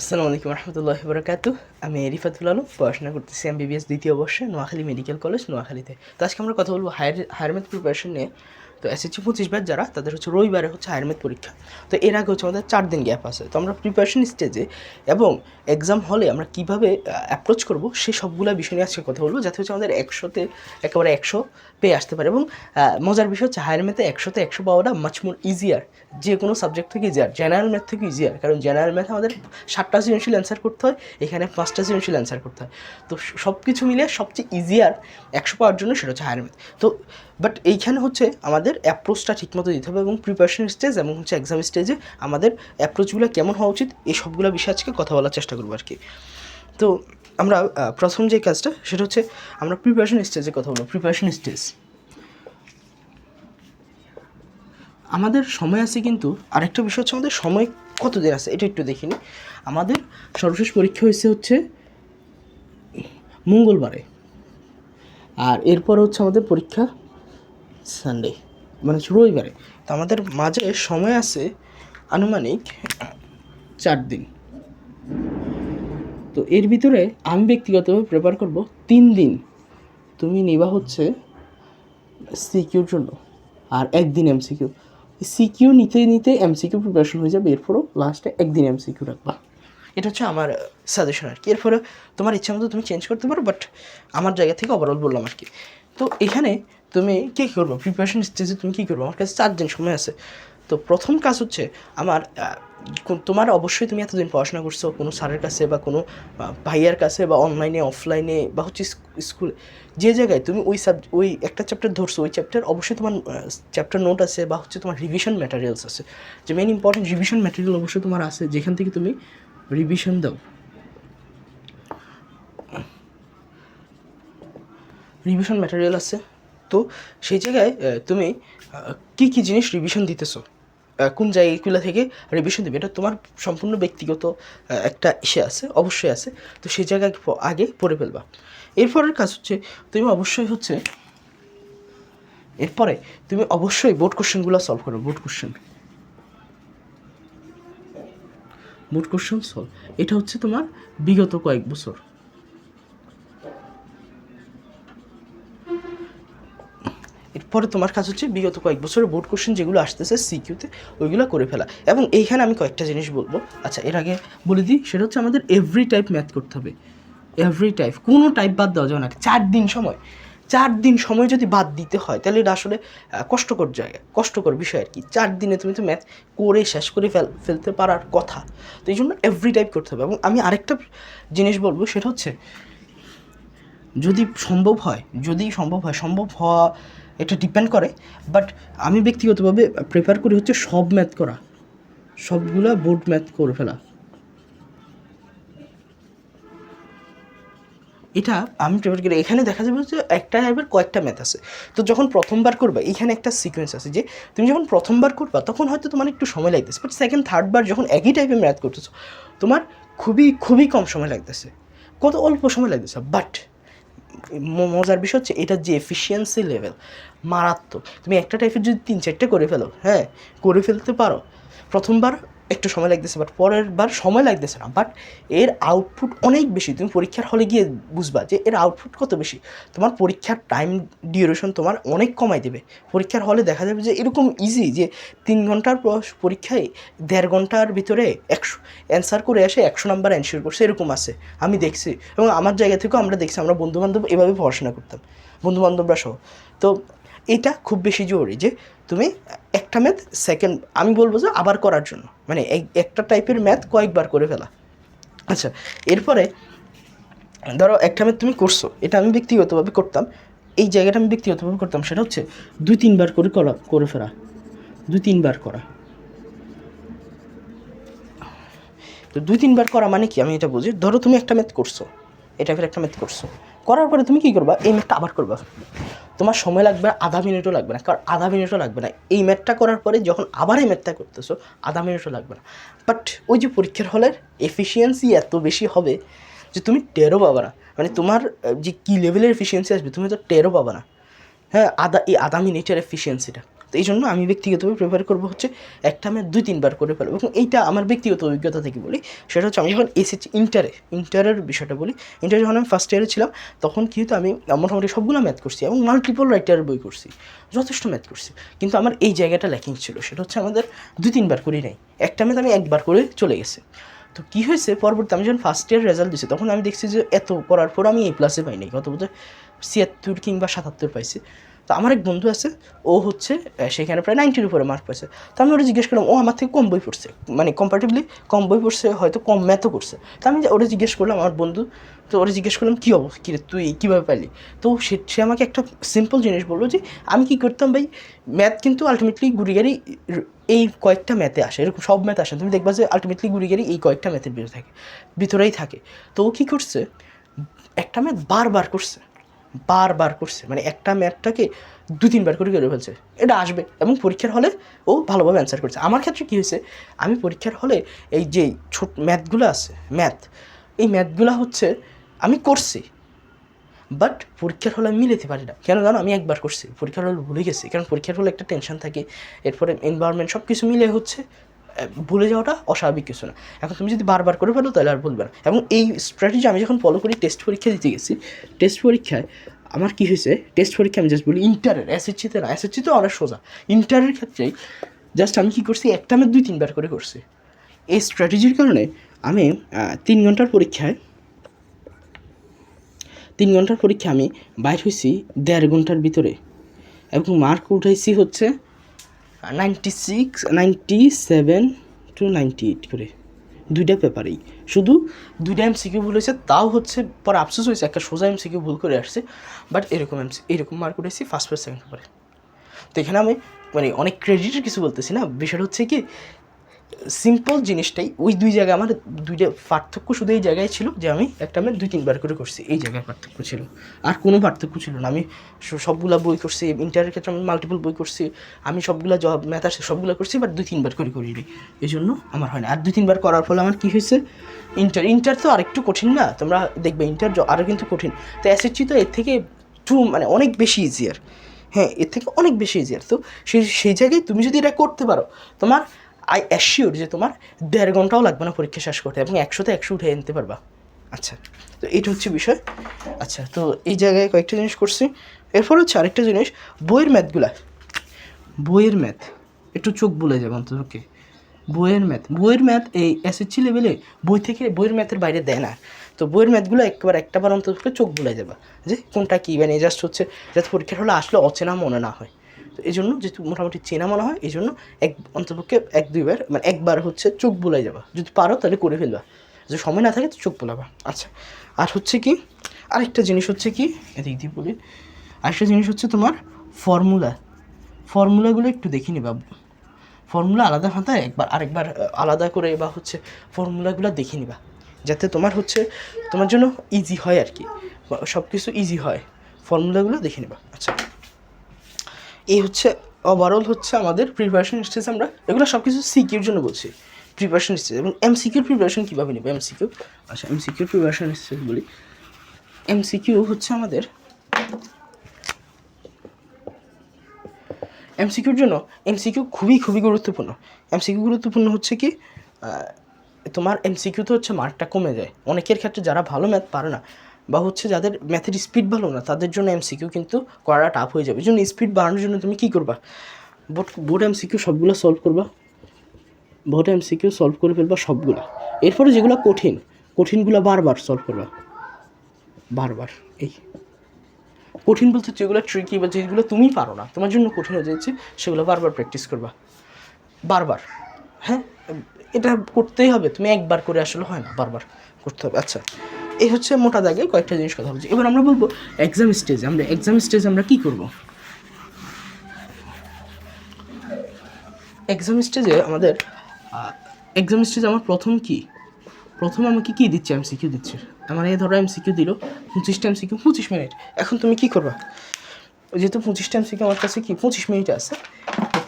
আসসালামু আলাইকুম রহমতুল্লাহ বরকাত আমি রিফাতুল আলম পড়াশোনা করতেছি এমবিবিএস দ্বিতীয় বর্ষে, নোয়াখালী মেডিকেল কলেজ, নোয়াখালীতে। তো আজকে আমরা কথা বলব হায়ার হায়ার ম্যাথ প্রিপারেশন নিয়ে। তো এসএসসি পঁচিশ ব্যাচ যারা, তাদের হচ্ছে রবিবারে হচ্ছে হায়ার পরীক্ষা। তো এর আগে হচ্ছে আমাদের চার দিন গ্যাপ আছে। তো আমরা প্রিপারেশন স্টেজে এবং এক্সাম হলে আমরা কীভাবে অ্যাপ্রোচ করব, সে সবগুলো বিষয় নিয়ে আজকে কথা বলব, যাতে হচ্ছে আমাদের একশোতে একেবারে একশো পেয়ে আসতে পারে এবং মজার বিষয় হচ্ছে হায়ার ম্যাথে একশোতে একশো পাওয়াটা মাচ মোর ইজিয়ার যে কোনো সাবজেক্ট থেকে ইজিয়ার জেনারেল ম্যাথ থেকে ইজিয়ার কারণ জেনারেল ম্যাথ আমাদের সাতটা সৃজনশীল অ্যান্সার করতে হয়, এখানে পাঁচটা সৃজনশীল অ্যান্সার করতে হয়। তো সব কিছু মিলে সবচেয়ে ইজিয়ার একশো পাওয়ার জন্য সেটা হচ্ছে হায়ার ম্যাথ তো বাট এইখানে হচ্ছে আমাদের অ্যাপ্রোচটা ঠিকমতো দিতে হবে এবং প্রিপারেশন স্টেজ এবং হচ্ছে এক্সাম স্টেজে আমাদের অ্যাপ্রোচগুলো কেমন হওয়া উচিত, এই সবগুলো বিষয়ে আজকে কথা বলার চেষ্টা করব আর কি তো আমরা প্রথম যে কাজটা সেটা হচ্ছে আমরা প্রিপারেশন স্টেজে কথা বলব প্রিপারেশন স্টেজ আমাদের সময় আছে কিন্তু আরেকটা বিষয় হচ্ছে আমাদের সময় কতদিন আছে, এটা একটু দেখিনি। আমাদের সর্বশেষ পরীক্ষা হয়েছে হচ্ছে মঙ্গলবারে। আর এরপর হচ্ছে আমাদের পরীক্ষা সানডে মানে রবিবারে। তো আমাদের মাঝে সময় আছে আনুমানিক চার দিন। তো এর ভিতরে আমি ব্যক্তিগতভাবে প্রেপার করব তিন দিন। তুমি নিবা হচ্ছে সিকিউর জন্য, আর একদিন এমসিকিউ সিকিউ নিতে নিতে এমসিকিউ প্রিপারেশন হয়ে যাবে, এরপরও লাস্টে একদিন এমসিকিউ রাখবা। এটা হচ্ছে আমার সাজেশন আর কি। এরপরে তোমার ইচ্ছা মতো তুমি চেঞ্জ করতে পারো বাট আমার জায়গা থেকে ওভারঅল বললাম আর কি। তো এখানে তুমি কী করব? প্রিপারেশন স্টেজে তুমি কী করব? আমার কাছে চার দিন সময় আছে। তো প্রথম কাজ হচ্ছে আমার তোমার অবশ্যই তুমি এতদিন পড়াশোনা করছ, কোনো স্যারের কাছে বা কোনো ভাইয়ার কাছে বা অনলাইনে অফলাইনে বা হচ্ছে স্কুলে, যে জায়গায় তুমি ওই সাব ওই একটা চ্যাপ্টার ধরছো, ওই চ্যাপ্টার অবশ্যই তোমার চ্যাপ্টার নোট আছে বা হচ্ছে তোমার রিভিশন ম্যাটেরিয়ালস আছে। যে মেন ইম্পর্টেন্ট রিভিশন ম্যাটেরিয়াল অবশ্যই তোমার আছে, যেখান থেকে তুমি রিভিশন দাও। রিভিশন ম্যাটেরিয়াল আছে। তো সেই জায়গায় তুমি কী কী জিনিস রিভিশন দিতেছো? কোন জায়গাগুলো থেকে রিভিশন দেবে? এটা তোমার সম্পূর্ণ ব্যক্তিগত একটা ইসে আছে, অবশ্যই আছে। তো সেই জায়গায় আগে পড়ে ফেলবা। এরপরের কাজ হচ্ছে, তুমি অবশ্যই হচ্ছে, এরপরে তুমি অবশ্যই বোর্ড কোশ্চেনগুলো সলভ করো board question board question solve এটা হচ্ছে তোমার বিগত কয়েক বছর। এরপরে তোমার কাজ হচ্ছে বিগত কয়েক বছরের বোর্ড কোশ্চেন যেগুলো আসতেছে সিকিউতে ওইগুলো করে ফেলা। এবং এইখানে আমি কয়েকটা জিনিস বলব। আচ্ছা এর আগে বলে দিই, সেটা হচ্ছে আমাদের এভরি টাইপ ম্যাথ করতে হবে। এভরি টাইপ কোনো টাইপ বাদ দেওয়া যাবে না। চার দিন সময়। চার দিন সময় যদি বাদ দিতে হয়, তাহলে এটা আসলে কষ্টকর জায়গা, কষ্টকর বিষয় আর কি। চার দিনে তুমি তো ম্যাথ করে শেষ করে ফেল, ফেলতে পারার কথা। তো এই জন্য এভরি টাইপ করতে হবে। এবং আমি আরেকটা জিনিস বলব, সেটা হচ্ছে, যদি সম্ভব হয়, যদি সম্ভব হয়, সম্ভব হওয়া এটা ডিপেন্ড করে বাট আমি ব্যক্তিগতভাবে প্রেফার করি হচ্ছে সব ম্যাথ করা। সবগুলা বোর্ড ম্যাথ করে ফেলা। এটা আমি প্রেফার করি, এখানে দেখা যাবে যে একটা টাইপের কয়েকটা ম্যাথ আছে। তো যখন প্রথমবার করবা, এখানে একটা সিকোয়েন্স আছে যে, তুমি যখন প্রথমবার করবা, তখন হয়তো তোমার একটু সময় লাগতেছে বাট সেকেন্ড থার্ডবার যখন একই টাইপের ম্যাথ করতেছো, তোমার খুবই খুবই কম সময় লাগতেছে। কত অল্প সময় লাগতেছে বাট মজার বিষয় হচ্ছে এটার যে এফিসিয়েন্সি লেভেল মারাত্মক। তুমি একটা টাইপের যদি তিন চারটে করে ফেলো হ্যাঁ করে ফেলতে পারো। প্রথমবার একটু সময় লাগতেছে বাট পরের বার সময় লাগতেছে না। বাট এর আউটপুট অনেক বেশি। তুমি পরীক্ষার হলে গিয়ে বুঝবা যে এর আউটপুট কত বেশি। তোমার পরীক্ষার টাইম ডিউরেশন তোমার অনেক কমাই দেবে। পরীক্ষার হলে দেখা যাবে যে এরকম ইজি যে তিন ঘণ্টার পর- পরীক্ষায় দেড় ঘণ্টার ভিতরে একশো অ্যান্সার করে এসে একশো নাম্বার অ্যান্সার করছে, এরকম আছে। আমি দেখছি। এবং আমার জায়গা থেকেও আমরা দেখছি, আমরা বন্ধুবান্ধব এভাবে পড়াশোনা করতাম। বন্ধুবান্ধবরা সহ। তো এটা খুব বেশি জরুরি যে তুমি একটা ম্যাথ সেকেন্ড আমি বলব যে আবার করার জন্য। মানে এক- একটা টাইপের ম্যাথ কয়েকবার করে ফেলা। আচ্ছা এরপরে ধরো একটা ম্যাথ তুমি করছ, এটা আমি ব্যক্তিগতভাবে করতাম, এই জায়গাটা আমি ব্যক্তিগতভাবে করতাম, সেটা হচ্ছে দুই, তিনবার করে করা, করে ফেলা দুই, তিনবার করা। তো দুই, তিনবার করা মানে কি? আমি এটা বুঝি। ধরো তুমি একটা ম্যাথ করছ এটা ফের একটা ম্যাথ করছ। করার পরে তুমি কী করবা? এই ম্যাথটা আবার করবা। তোমার সময় লাগবে আধা মিনিটও লাগবে না, কারণ আধা মিনিটও লাগবে না। এই ম্যাথটা করার পরে যখন আবার এই ম্যাথটা করতেছো, আধা মিনিটও লাগবে না। বাট ওই যে পরীক্ষার হলের এফিসিয়েন্সি এত বেশি হবে যে তুমি টেরো পাবে না। মানে তোমার যে কী লেভেলের এফিসিয়েন্সি আসবে, তুমি তো টেরো পাবে না। হ্যাঁ আধা, এই আধা মিনিটের এফিসিয়েন্সিটা তো এই জন্য আমি ব্যক্তিগতভাবে প্রেফার করব হচ্ছে একটা আমি দুই, তিনবার করে ফেলব। এবং এইটা আমার ব্যক্তিগত অভিজ্ঞতা থেকে বলি, সেটা হচ্ছে আমি যখন এসেছি ইন্টারে ইন্টারের বিষয়টা বলি ইন্টারে যখন আমি ফার্স্ট ইয়ারে ছিলাম, তখন কি হতো আমি মোটামুটি সবগুলো ম্যাথ করছি এবং মাল্টিপল রাইটারের বই করছি, যথেষ্ট ম্যাথ করছি। কিন্তু আমার এই জায়গাটা ল্যাকিং ছিল, সেটা হচ্ছে আমাদের দুই, তিনবার করি নাই। একটা ম্যাথ আমি একবার করে চলে গেছে। তো কী হয়েছে? পরবর্তী আমি যখন ফার্স্ট ইয়ার রেজাল্ট দিছি, তখন আমি দেখছি যে এত করার পর আমি এই প্লাসে পাইনি কত বোধহয় ছিয়াত্তর কিংবা সাতাত্তর পাইছি। তো আমার এক বন্ধু আছে, ও হচ্ছে সেখানে প্রায় নাইনটির উপরে মার্ক পাইছে। তো আমি ওটা জিজ্ঞেস করলাম, ও আমার থেকে কম বই পড়ছে? মানে কম্পারেটিভলি কম বই পড়ছে, হয়তো কম ম্যাথও করছে তো আমি ওটা জিজ্ঞেস করলাম, আমার বন্ধু, তো ওরা জিজ্ঞেস করলাম, কী অবস্থা কী তুই কীভাবে পাইলি? তো সে সে আমাকে একটা সিম্পল জিনিস বলল যে, আমি কী করতাম ভাই ম্যাথ কিন্তু আলটিমেটলি গুড়িগাড়ি এই কয়েকটা ম্যাথে আসে, এরকম সব ম্যাথ আসে। তুমি দেখবা যে আলটিমেটলি গুড়িগাড়ি এই কয়েকটা ম্যাথের ভিতরে থাকে, ভিতরেই থাকে। তো ও কী করছে, একটা ম্যাথ বারবার করছে। বারবার করছে। মানে একটা ম্যাথটাকে দু তিনবার করে করে ফেলছে। এটা আসবে এবং পরীক্ষার হলে ও ভালোভাবে অ্যান্সার করছে। আমার ক্ষেত্রে কী হয়েছে, আমি পরীক্ষার হলে এই যে ছোট ম্যাথগুলো আছে, ম্যাথ, এই ম্যাথগুলো হচ্ছে আমি করছি বাট পরীক্ষার হলে আমি মিলাতে পারি না। কেন জানো, আমি একবার করছি। পরীক্ষার হলে ভুলে গেছি। কারণ পরীক্ষার হলে একটা টেনশন থাকে, এরপরে এনভায়রনমেন্ট সব কিছু মিলে হচ্ছে। ভুলে যাওয়াটা অস্বাভাবিক কিছু না। এখন তুমি যদি বারবার করে ফেলো, তাহলে আর বলবে না। এবং এই স্ট্র্যাটেজি আমি যখন ফলো করি টেস্ট পরীক্ষা দিতে গেছি টেস্ট পরীক্ষায় আমার কী হয়েছে টেস্ট পরীক্ষা আমি জাস্ট বলি ইন্টারের এসএসসিতে না এসএসসিতে অনেক সোজা। ইন্টারের ক্ষেত্রেই জাস্ট আমি কী করছি, একটা আমি দুই তিনবার করে করছি। এই স্ট্র্যাটেজির কারণে আমি তিন ঘণ্টার পরীক্ষায়, তিন ঘণ্টার পরীক্ষা আমি বাইর হয়েছি দেড় ঘণ্টার ভিতরে। এবং মার্ক উঠাইছি হচ্ছে ninety six ninety seven to ninety eight করে। দুইটা পেপারেই। শুধু দুইটা এমসিকিউ ভুল হয়েছে, তাও হচ্ছে পর আফসোস হয়েছে, একটা সোজা এমসিকিউ ভুল করে আসছে বাট এরকম এমসি এরকম মার্ক উঠেছি ফার্স্ট পেপার সেকেন্ড পেপারে তো এখানে আমি মানে অনেক ক্রেডিটের কিছু বলতেছি না বিষয়টা হচ্ছে কি সিম্পল জিনিসটাই, ওই দুই জায়গায় আমার দুইটা পার্থক্য শুধু এই জায়গায় ছিল যে আমি একটা আমি দুই তিনবার করে করছি, এই জায়গায় পার্থক্য ছিল। আর কোনো পার্থক্য ছিল না, আমি সবগুলা বই করছি, ইন্টারের ক্ষেত্রে আমি মাল্টিপল বই করছি, আমি সবগুলা জব ম্যাথ সবগুলো করছি বাট দুই তিনবার করে করি এই জন্য আমার হয় না। আর দুই তিনবার করার ফলে আমার কী হয়েছে? ইন্টার ইন্টার তো আরেকটু কঠিন না? তোমরা দেখবে ইন্টার আরও কিন্তু কঠিন। তো এসএসসি তো এর থেকে টু মানে অনেক বেশি ইজিয়ার হ্যাঁ এর থেকে অনেক বেশি ইজিয়ার তো সেই সেই জায়গায় তুমি যদি এটা করতে পারো, তোমার আই অ্যাসিওর যে তোমার দেড় ঘন্টাও লাগবে না পরীক্ষা শেষ করতে এবং একশোতে একশো উঠে আনতে পারবা। আচ্ছা তো এইটা হচ্ছে বিষয়। আচ্ছা তো এই জায়গায় কয়েকটা জিনিস করছি। এরপর হচ্ছে আরেকটা জিনিস, বইয়ের ম্যাথগুলা। বইয়ের ম্যাথ, একটু চোখ বলে যাবে অন্ততকে বইয়ের ম্যাথ বইয়ের ম্যাথ এই এসএসসি লেভেলে বই থেকে বইয়ের ম্যাথের বাইরে দেয় না। তো বইয়ের ম্যাথগুলো একবার একটাবার অন্তত চোখ বলে যাবে যে কোনটা কী মানে জাস্ট হচ্ছে, যাতে পরীক্ষার হলে আসলে অচেনা মনে না হয়। এই জন্য যেহেতু মোটামুটি চেনা মনে হয় এই জন্য এক অন্তপক্ষে এক দুইবার মানে একবার হচ্ছে চোখ বুলাই যাবা। যদি পারো তাহলে করে ফেলবা। যদি সময় না থাকে তো চোখ বোলাবা। আচ্ছা আর হচ্ছে কি, আরেকটা জিনিস হচ্ছে কি, এদিক দিয়ে বলি, আরেকটা জিনিস হচ্ছে তোমার ফর্মুলা। ফর্মুলাগুলো একটু দেখে নিবা। ফর্মুলা আলাদা খাতায় একবার, আরেকবার আলাদা করে বা হচ্ছে ফর্মুলাগুলো দেখে নিবা। যাতে তোমার হচ্ছে, তোমার জন্য ইজি হয় আর কি। সব কিছু ইজি হয়। ফর্মুলাগুলো দেখে নিবা। আচ্ছা এই হচ্ছে ওভারঅল হচ্ছে আমাদের প্রিপারেশন স্টেজ আমরা এগুলো সব কিছু সিকিউর জন্য বলছি। প্রিপারেশন স্টেজ এবং এম এমসিকিউর প্রিপারেশন কীভাবে নেবে? এমসিকিউ আচ্ছা এমসিকিউর প্রিপারেশন স্টেজ বলি। এমসিকিউ হচ্ছে আমাদের এমসিকিউর জন্য এমসিকিউ খুবই খুবই গুরুত্বপূর্ণ। এমসিকিউ গুরুত্বপূর্ণ হচ্ছে কি তোমার এমসিকিউ তো হচ্ছে মার্কটা কমে যায়। অনেকের ক্ষেত্রে যারা ভালো ম্যাথ পারে না বা হচ্ছে যাদের ম্যাথের স্পিড ভালো না, তাদের জন্য এমসিকিউ কিন্তু করাটা টাফ হয়ে যাবে। জন্য স্পিড বাড়ানোর জন্য তুমি কী করবা? বোর্ড বোর্ড এমসিকিউ সবগুলো সলভ করবা। বোর্ড এমসিকিউ সলভ করে ফেলবা সবগুলো। এরপরে যেগুলো কঠিন, কঠিনগুলো বারবার সলভ করবা। বারবার, এই। কঠিন বলতে যেগুলো ট্রিকি বা যেগুলো তুমি পারো না, তোমার জন্য কঠিন হয়ে যাচ্ছে, সেগুলো বারবার প্র্যাকটিস করবা। বারবার হ্যাঁ? এটা করতেই হবে, তুমি একবার করে আসলে হয় না, বারবার করতে হবে। আচ্ছা এই হচ্ছে মোটা দাগে কয়েকটা জিনিস কথা বলছি। এবার আমরা বলব এক্সাম স্টেজ আমরা এক্সাম স্টেজ আমরা কি করব? এক্সাম স্টেজে আমাদের এক্সাম স্টেজে আমার প্রথম কি? প্রথম আমাকে কি দিচ্ছে? এম সিকিউ দিচ্ছে। আমার এই ধরো এম সিকিউ দিল, পঁচিশটা এম সিকিউ পঁচিশ মিনিট। এখন তুমি কি করবা? যেহেতু পঁচিশটা এম সিকিউ আমার কাছে কি, পঁচিশ মিনিট আছে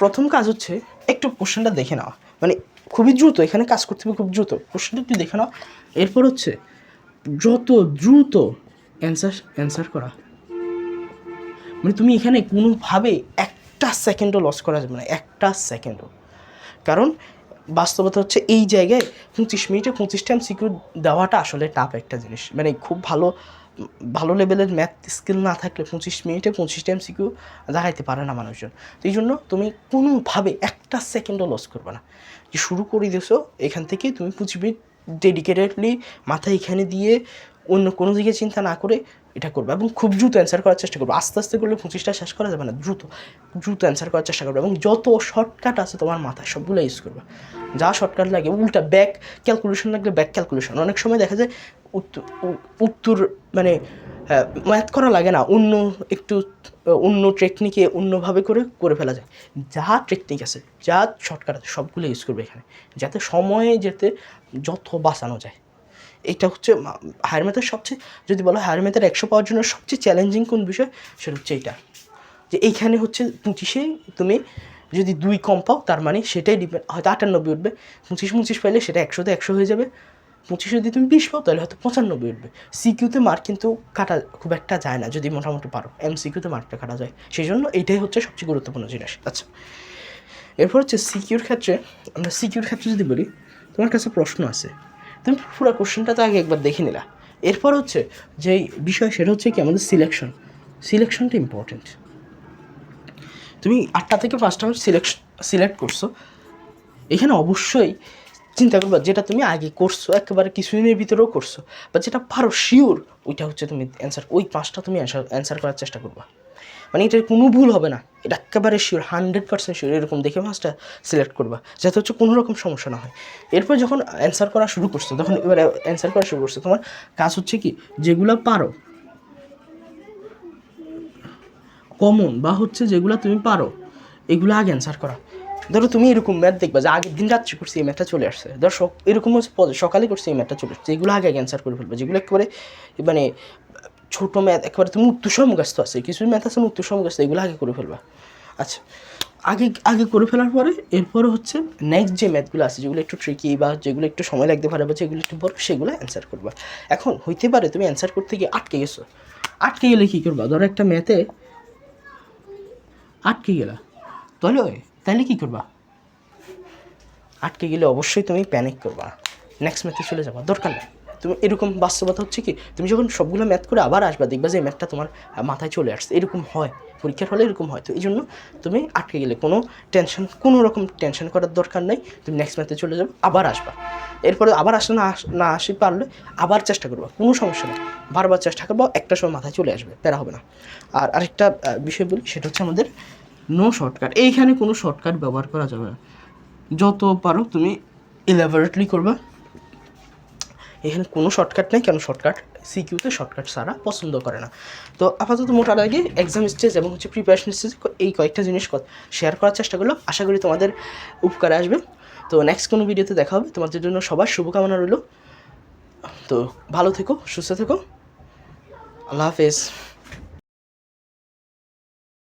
প্রথম কাজ হচ্ছে একটু কোশ্চেনটা দেখে নেওয়া মানে খুবই দ্রুত, এখানে কাজ করতে হবে খুব দ্রুত। কোশ্চেনটা একটু দেখে নাও। এরপর হচ্ছে যত দ্রুত অ্যান্সার অ্যান্সার করা। মানে তুমি এখানে কোনোভাবে একটা সেকেন্ডও লস করা যাবে না, একটা সেকেন্ডও কারণ বাস্তবতা হচ্ছে এই জায়গায় পঁচিশ মিনিটে পঁচিশটা এম সিকিউ দেওয়াটা আসলে টাফ একটা জিনিস। মানে খুব ভালো ভালো লেভেলের ম্যাথ স্কিল না থাকলে পঁচিশ মিনিটে পঁচিশটা এম সিকিউ দেখাইতে পারে না মানুষজন। তো এই জন্য তুমি কোনোভাবে একটা সেকেন্ডও লস করবে না। যে শুরু করে দিয়েছ, এখান থেকে তুমি পঁচিশ মিনিট ডেডিকেটেডলি মাথা এখানে দিয়ে অন্য কোনো দিকে চিন্তা না করে এটা করবে এবং খুব দ্রুত অ্যান্সার করার চেষ্টা করবে। আস্তে আস্তে করলে পঁচিশটা শেষ করা যাবে না, দ্রুত দ্রুত অ্যান্সার করার চেষ্টা করবে এবং যত শর্টকাট আছে তোমার মাথায় সবগুলো ইউজ করবে। যা শর্টকাট লাগে, উল্টা ব্যাক ক্যালকুলেশন লাগলে ব্যাক ক্যালকুলেশন অনেক সময় দেখা যায় উত্তর উত্তর মানে ম্যাথ করা লাগে না, অন্য একটু অন্য টেকনিকে অন্যভাবে করে করে ফেলা যায়। যা টেকনিক আছে, যা শর্টকাট আছে, সবগুলো ইউজ করবে এখানে। যাতে সময়ে যেতে যত বাঁচানো যায়। এটা হচ্ছে হায়ার ম্যাথের সবচেয়ে, যদি বলো হায়ার ম্যাথের একশো পাওয়ার জন্য সবচেয়ে চ্যালেঞ্জিং কোন বিষয়? সেটা হচ্ছে এইটা। যে এইখানে হচ্ছে পঁচিশে তুমি যদি দুই কম পাও, তার মানে সেটাই ডিপেন্ড হয়তো আটানব্বই উঠবে। পঁচিশ পঁচিশ পাইলে সেটা একশোতে একশো হয়ে যাবে। পঁচিশে যদি তুমি বিশ পাও, তাহলে হয়তো পঁচানব্বই উঠবে। সিকিউতে মার্ক কিন্তু কাটা খুব একটা যায় না, যদি মোটামুটি পারো। এম সিকিউতে মার্কটা কাটা যায়। সেই জন্য এইটাই হচ্ছে সবচেয়ে গুরুত্বপূর্ণ জিনিস। আচ্ছা এরপর হচ্ছে সিকিউর ক্ষেত্রে, আমরা সিকিউর ক্ষেত্রে যদি বলি, তোমার কাছে প্রশ্ন আছে। তুমি পুরো কোশ্চেনটা তো আগে একবার দেখে নিলা। এরপর হচ্ছে যে বিষয় সেটা হচ্ছে কি, আমাদের সিলেকশন সিলেকশনটা ইম্পর্টেন্ট তুমি আটটা থেকে পাঁচটা সিলেকশন সিলেক্ট করছ। এখানে অবশ্যই চিন্তা করবা যেটা তুমি আগে করছ, একেবারে কিছুদিনের ভিতরেও করছ বা যেটা পারো শিওর ওইটা হচ্ছে তুমি অ্যান্সার ওই পাঁচটা তুমি অ্যান্সার অ্যান্সার করার চেষ্টা করবা। মানে এটার কোনো ভুল হবে না, এটা একেবারে শিওর হান্ড্রেড পার্সেন্ট শিওর এরকম দেখে পাঁচটা সিলেক্ট করবা, যাতে হচ্ছে কোনো রকম সমস্যা না হয়। এরপর যখন অ্যান্সার করা শুরু করছ, তখন এবার অ্যান্সার করা শুরু করছ, তোমার কাজ হচ্ছে কি, যেগুলো পারো কমন বা হচ্ছে যেগুলো তুমি পারো, এগুলো আগে অ্যান্সার করা। ধরো তুমি এরকম ম্যাথ দেখবা যে আগের দিন রাত্রি করছি, এই ম্যাথটা চলে আসছে। ধর এরকম হচ্ছে সকালে করছি, এই ম্যাথটা চলে আসছে। এগুলো আগে অ্যান্সার করে ফেলবে, যেগুলো একেবারে মানে ছোটো ম্যাথ একেবারে তুমি উত্তর আছে। কিছু ম্যাথ আছে উত্তর এগুলো আগে করে ফেলবা। আচ্ছা আগে আগে করে ফেলার পরে, এরপরে হচ্ছে নেক্সট যে ম্যাথগুলো আছে, যেগুলো একটু ট্রিকি বা যেগুলো একটু সময় লাগতে পারে বা যেগুলো একটু বড়, সেগুলো অ্যান্সার করবা। এখন হইতে পারে তুমি অ্যান্সার করতে গিয়ে আটকে গেছো। আটকে গেলে কী করবা? ধরো একটা ম্যাথে আটকে গেলা। তাহলে তাহলে কী করবা? আটকে গেলে অবশ্যই তুমি প্যানিক করবা। নেক্সট ম্যাথে চলে যাবা, দরকার নেই। তুমি এরকম বাস্তবতা হচ্ছে কি, তুমি যখন সবগুলো ম্যাথ করে আবার আসবা, দেখবা যে ম্যাথটা তোমার মাথায় চলে আসছে। এরকম হয়, পরীক্ষার হলে এরকম হয়। তো এই জন্য তুমি আটকে গেলে কোনো টেনশন কোনো রকম টেনশন করার দরকার নেই। তুমি নেক্সট ম্যাথে চলে যাবে, আবার আসবা। এরপরে আবার আসলে না না আসি পারলে আবার চেষ্টা করবা, কোনো সমস্যা নেই। বারবার চেষ্টা করব, একটা সময় মাথায় চলে আসবে, প্যারা হবে না। আর আরেকটা বিষয় বলি, সেটা হচ্ছে আমাদের নো শর্টকাট এইখানে কোনো শর্টকাট ব্যবহার করা যাবে না। যত পারো তুমি ইলাবোরেটলি করবা। এখানে কোনো শর্টকাট নেই, কেন শর্টকাট সিকিউতে শর্টকাট সারা পছন্দ করে না। তো আপাতত মোটার আগে এক্সাম স্টেজ এবং হচ্ছে প্রিপারেশন স্টেজ এই কয়েকটা জিনিস শেয়ার করার চেষ্টা করলাম। আশা করি তোমাদের উপকারে আসবে। তো নেক্সট কোনো ভিডিওতে দেখা হবে। তোমাদের জন্য সবার শুভকামনা রইল। তো ভালো থেকো, সুস্থ থেকো। আল্লাহ হাফেজ।